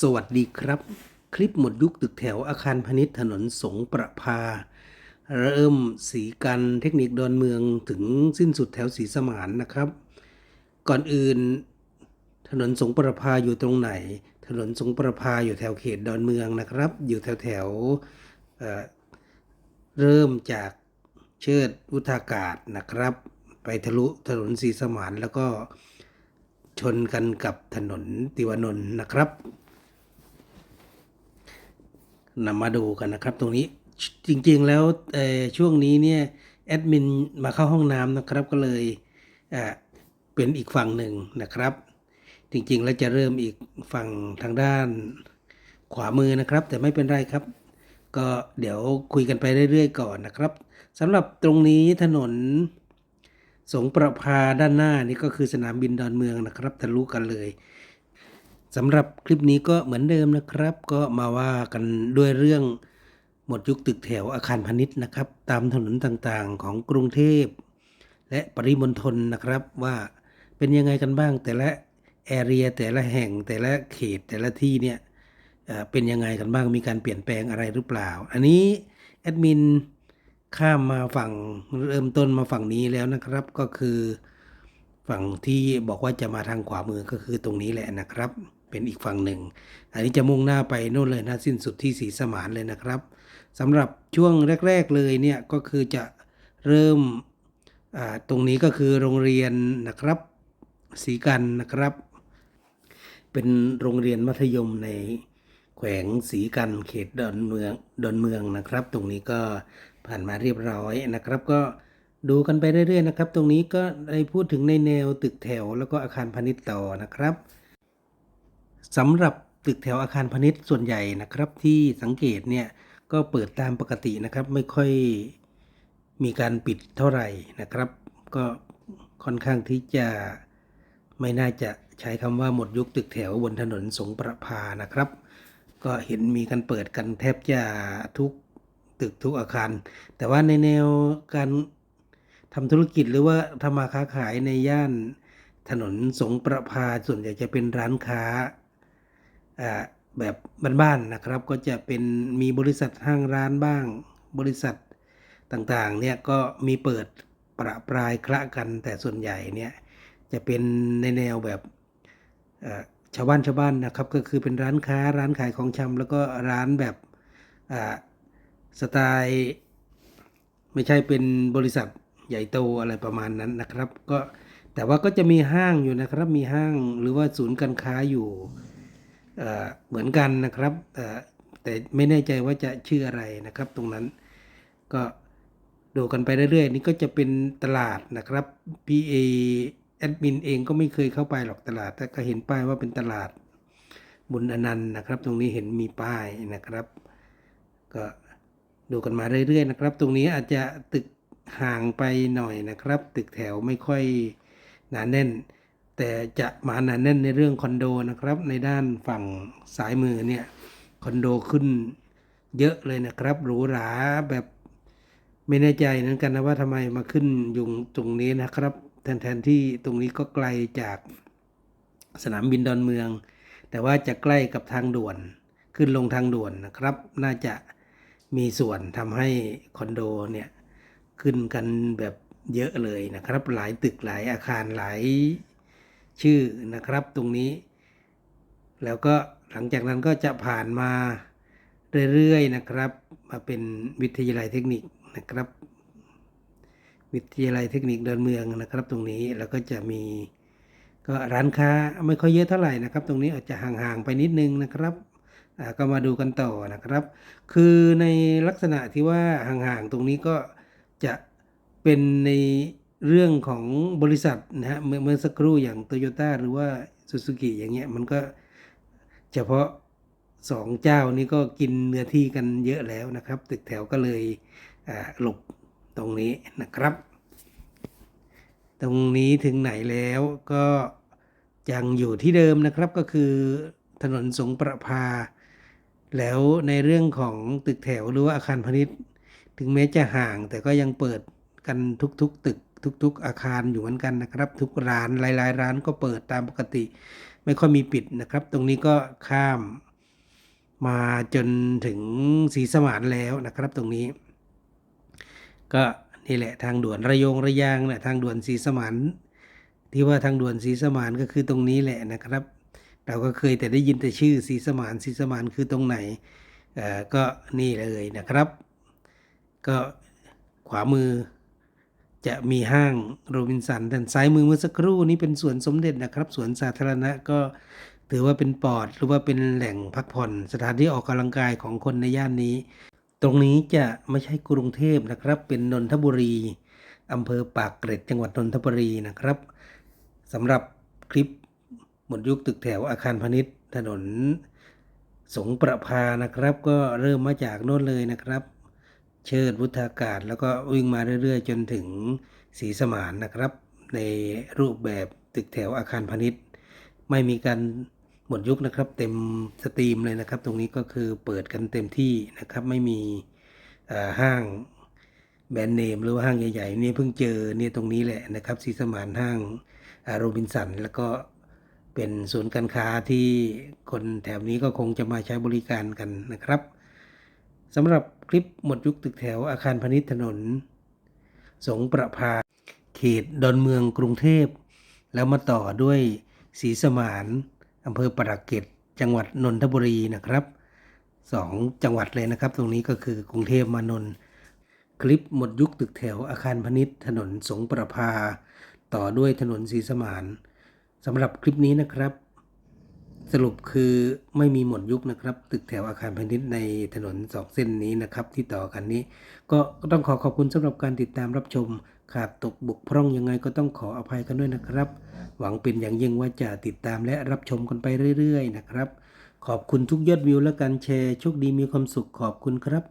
สวัสดีครับ คลิปหมดยุคตึกแถวอาคารพาณิชย์ถนนสงประพา เริ่มสีกันเทคนิคดอนเมืองถึงสิ้นสุดแถวสีสมานนะครับ ก่อนอื่น ถนนสงประพาอยู่ตรงไหน ถนนสงประพาอยู่แถวเขตดอนเมืองนะครับ อยู่แถวแถวเเริ่มจากเชิดวุฒากาศนะครับ ไปทะลุถนนสีสมานแล้วก็ชนกันกับถนนติวานนท์นะครับ นำมาดูกันนะครับ ตรงนี้จริงๆแล้วช่วงนี้เนี่ยแอดมินมาเข้าห้องน้ำนะครับก็เลยเอ่อเป็นอีกฝั่งหนึ่งนะครับ จริงๆแล้วจะเริ่มอีกฝั่งทางด้านขวามือนะครับ แต่ไม่เป็นไรครับ ก็เดี๋ยวคุยกันไปเรื่อยๆก่อนนะครับสำหรับตรงนี้ถนนสงประพาด้านหน้านี่ก็คือสนามบินดอนเมืองนะครับทะลุกันเลย สำหรับคลิปนี้ก็เหมือนเดิมนะครับ ก็มาว่ากันด้วยเรื่องหมดยุคตึกแถวอาคารพาณิชย์นะครับ ตามถนนต่างๆของกรุงเทพ และปริมณฑลนะครับว่าเป็นยังไงกันบ้างแต่ละแอเรียแต่ละแห่งแต่ละเขตแต่ละที่เนี่ยเอ่อเป็นยังไงกันบ้างมีการเปลี่ยนแปลงอะไรหรือเปล่า อันนี้แอดมินข้ามมาฝั่งเริ่มต้นมาฝั่งนี้แล้วนะครับก็คือ ฝั่งที่บอกว่าจะมาทางขวามือก็คือตรงนี้แหละนะครับ เป็นอีกฝั่งหนึ่ง อันนี้จะมุ่งหน้าไปโน่นเลยนะสิ้นสุดที่สีสมานเลยนะครับสำหรับช่วงแรก ๆเลยเนี่ยก็คือจะเริ่มตรงนี้ก็คือโรงเรียนนะครับสีกันนะครับ เป็นโรงเรียนมัธยมในแขวงสีกันเขตดอนเมืองดอนเมืองนะครับ ตรงนี้ก็ผ่านมาเรียบร้อยนะครับ ก็ดูกันไปเรื่อยๆนะครับ ตรงนี้ก็ได้พูดถึงในแนวตึกแถวแล้วก็อาคารพาณิชย์ต่อนะครับ สำหรับตึกแถวอาคารพาณิชย์ส่วนใหญ่นะครับที่สังเกตเนี่ยก็เปิดตามปกตินะครับไม่ค่อยมีการปิดเท่าไหร่นะครับ ก็ค่อนข้างที่จะไม่น่าจะใช้คำว่าหมดยุคตึกแถวบนถนนสงประพานะครับ ก็เห็นมีกันเปิดกันแทบจะทุกตึกทุกอาคาร แต่ว่าในแนวการทำธุรกิจหรือว่าทำมาค้าขายในย่านถนนสงประพาส่วนใหญ่จะเป็นร้านค้า แบบบ้านๆนะครับ ก็จะเป็นมีบริษัทห้างร้านบ้าง บริษัทต่างๆเนี่ยก็มีเปิดประปรายคละกันแต่ส่วนใหญ่เนี่ยจะเป็นในแนวแบบชาวบ้านชาวบ้านนะครับก็คือเป็นร้านค้าร้านขายของชำแล้วก็ร้านแบบสไตล์ไม่ใช่เป็นบริษัทใหญ่โตอะไรประมาณนั้นนะครับ ก็แต่ว่าก็จะมีห้างอยู่นะครับ มีห้างหรือว่าศูนย์การค้าอยู่ เหมือนกันนะครับแต่ไม่แน่ใจว่าจะชื่ออะไรนะครับตรงนั้นก็ดูกันไปเรื่อยๆ นี่ก็จะเป็นตลาดนะครับ PA แอดมินเองก็ไม่เคยเข้าไปหรอกตลาด แต่ก็เห็นป้ายว่าเป็นตลาดบุญอนันต์นะครับ ตรงนี้เห็นมีป้ายนะครับ ก็ดูกันมาเรื่อยๆนะครับ ตรงนี้อาจจะตึกห่างไปหน่อยนะครับ ตึกแถวไม่ค่อยหนาแน่น แต่จะมาหนาแน่นในเรื่องคอนโดนะครับ ในด้านฝั่งซ้ายมือเนี่ยคอนโดขึ้นเยอะเลยนะครับหรูหราแบบไม่แน่ใจนั้นกันนะว่าทำไมมาขึ้นอยู่ตรงนี้นะครับแทนแทนที่ตรงนี้ก็ไกลจากสนามบินดอนเมือง แต่ว่าจะใกล้กับทางด่วนขึ้นลงทางด่วนนะครับ น่าจะมีส่วนทำให้คอนโดเนี่ยขึ้นกันแบบเยอะเลยนะครับ หลายตึกหลายอาคารหลาย ชื่อนะครับตรงนี้ แล้วก็หลังจากนั้นก็จะผ่านมาเรื่อยๆนะครับ มาเป็นวิทยาลัยเทคนิคนะครับ วิทยาลัยเทคนิคดอนเมืองนะครับ ตรงนี้แล้วก็จะมีก็ร้านค้าไม่ค่อยเยอะเท่าไหร่นะครับ ตรงนี้อาจจะห่างๆไปนิดนึงนะครับก็มาดูกันต่อนะครับ คือในลักษณะที่ว่าห่างๆตรงนี้ก็จะเป็นใน เรื่องของบริษัทนะฮะเมื่อเมื่อสักครู่อย่างโตโยต้าหรือว่าซูซูกิอย่างเงี้ยมันก็เฉพาะสองเจ้านี้ก็กินเนื้อที่กันเยอะแล้วนะครับ ตึกแถวก็เลยหลบตรงนี้นะครับ ตรงนี้ถึงไหนแล้วก็ยังอยู่ที่เดิมนะครับก็คือถนนสงประพา แล้วในเรื่องของตึกแถวหรือว่าอาคารพาณิชย์ ถึงแม้จะห่างแต่ก็ยังเปิดกันทุกๆตึก ทุกๆอาคารอยู่เหมือนกันนะครับ ทุกร้านหลายๆ ร้านก็เปิดตามปกติ ไม่ค่อยมีปิดนะครับ ตรงนี้ก็ข้ามมาจนถึงศรีสมานแล้วนะครับ ตรงนี้ ก็นี่แหละทางด่วนระยงระยางนะทางด่วนศรีสมานที่ว่าทางด่วนศรีสมานก็คือตรงนี้แหละนะครับ เราก็เคยแต่ได้ยินแต่ชื่อศรีสมานศรีสมานคือตรงไหนก็นี่เลยนะครับ ก็ขวามือ จะมีห้างโรบินสันด้านซ้ายมือเมื่อสักครู่นี้เป็นสวนสมเด็จนะครับสวนสาธารณะก็ถือว่าเป็นปอดหรือว่าเป็นแหล่งพักผ่อนสถานที่ออกกำลังกายของคนในย่านนี้ ตรงนี้จะไม่ใช่กรุงเทพนะครับ เป็นนนทบุรีอำเภอปากเกร็ดจังหวัดนนทบุรีนะครับสำหรับคลิปหมดยุคตึกแถวอาคารพาณิชย์ถนนสงประพานะครับ ก็เริ่มมาจากโน่นเลยนะครับ เชิดวุฒากาศ แล้วก็วิ่งมาเรื่อยๆ จนถึงศรีสมานนะครับ ในรูปแบบตึกแถวอาคารพาณิชย์ ไม่มีการหมดยุคนะครับ เต็มสตรีมเลยนะครับ ตรงนี้ก็คือเปิดกันเต็มที่นะครับ ไม่มีห้างแบรนด์เนมหรือว่าห้างใหญ่ๆนี่เพิ่งเจอเนี่ยตรงนี้แหละนะครับศรีสมานห้างโรบินสัน แล้วก็เป็นศูนย์การค้าที่คนแถวนี้ก็คงจะมาใช้บริการกันนะครับสำหรับ คลิปหมดยุคตึกแถวอาคารพาณิชย์ถนน สงประพาเขตดอนเมืองกรุงเทพ แล้วมาต่อด้วยศรีสมานอำเภอปรากเกร็ดจังหวัดนนทบุรีนะครับสองจังหวัดเลยนะครับ ตรงนี้ก็คือกรุงเทพมานนท์คลิปหมดยุคตึกแถวอาคารพาณิชย์ถนนสงประพาต่อด้วยถนนศรีสมานสำหรับคลิปนี้นะครับ สรุปคือไม่มีหมดยุคนะครับ ตึกแถวอาคารพาณิชย์ในถนนสองเส้นนี้นะครับ ที่ต่อกันนี้ ก็ต้องขอขอบคุณสำหรับการติดตามรับชม ขาดตกบกพร่องยังไงก็ต้องขออภัยกันด้วยนะครับ หวังเป็นอย่างยิ่งว่าจะติดตามและรับชมกันไปเรื่อย ๆ นะครับ ขอบคุณทุกยอดวิวและการแชร์โชคดีมีความสุขขอบคุณครับ